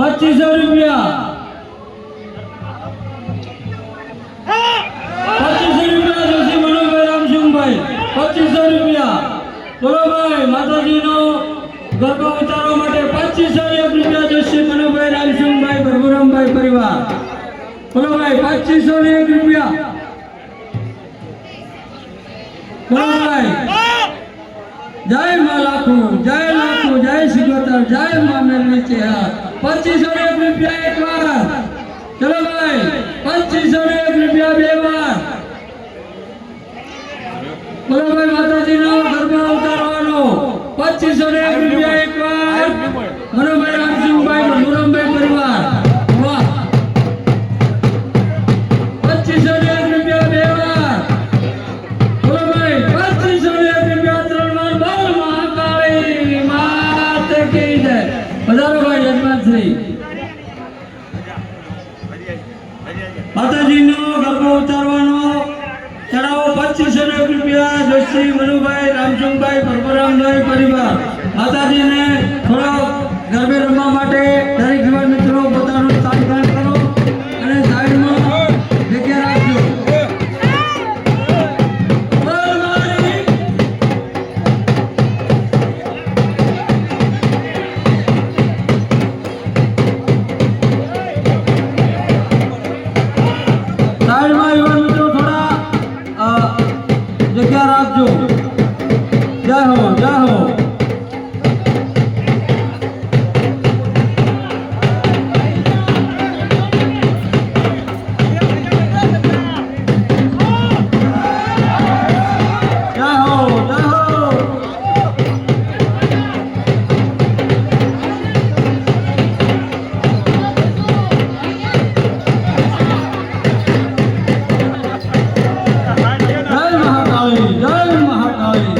પચીસો રૂપિયા. પચીસો રૂપિયા જોશી મનોભાઈ રામસિંહભાઈ પચીસો રૂપિયા. બોલોભાઈ માતાજીનો ગરબો ઉતારવા માટે પચીસો રૂપિયા જોશી મનોભાઈ રામસિંહભાઈ પ્રભુરામભાઈ પરિવાર. બોલોભાઈ પચીસો એક રૂપિયા. બોલો ભાઈ. જય મા લાખો, જય લાખો, જય શ્રી ગોતર, જય મા મેલની ચેહરા પચીસો ને એક રૂપિયા એક વાર ચલો ભાઈ પચીસો ને એક રૂપિયા બે વાર બોલો ભાઈ માતાજીનો ગરબા ઉતારવાનો પચીસો ને એક રૂપિયા એક વાર મનોભાઈ રામસિંહભાઈ મુરમભાઈ પરિવાર. વાહ. પચીસો ને એક રૂપિયા બે વાર બોલો પચીસો ને એક રૂપિયા ત્રણ વાર બોલ મહાકાળી માત કી જય. પધારો ભાઈ યજમાનશ્રી. માતાજીનો ગરબો ઉતારવાનો ચડાવો પચીસો રૂપિયા જોશી મનુભાઈ રામચંદભાઈ પરશુરામભાઈ પરિવાર. માતાજીને થોડો ગરબે રમવા जय हो जय हो Hãy subscribe cho kênh Ghiền Mì Gõ Để không bỏ lỡ những video hấp dẫn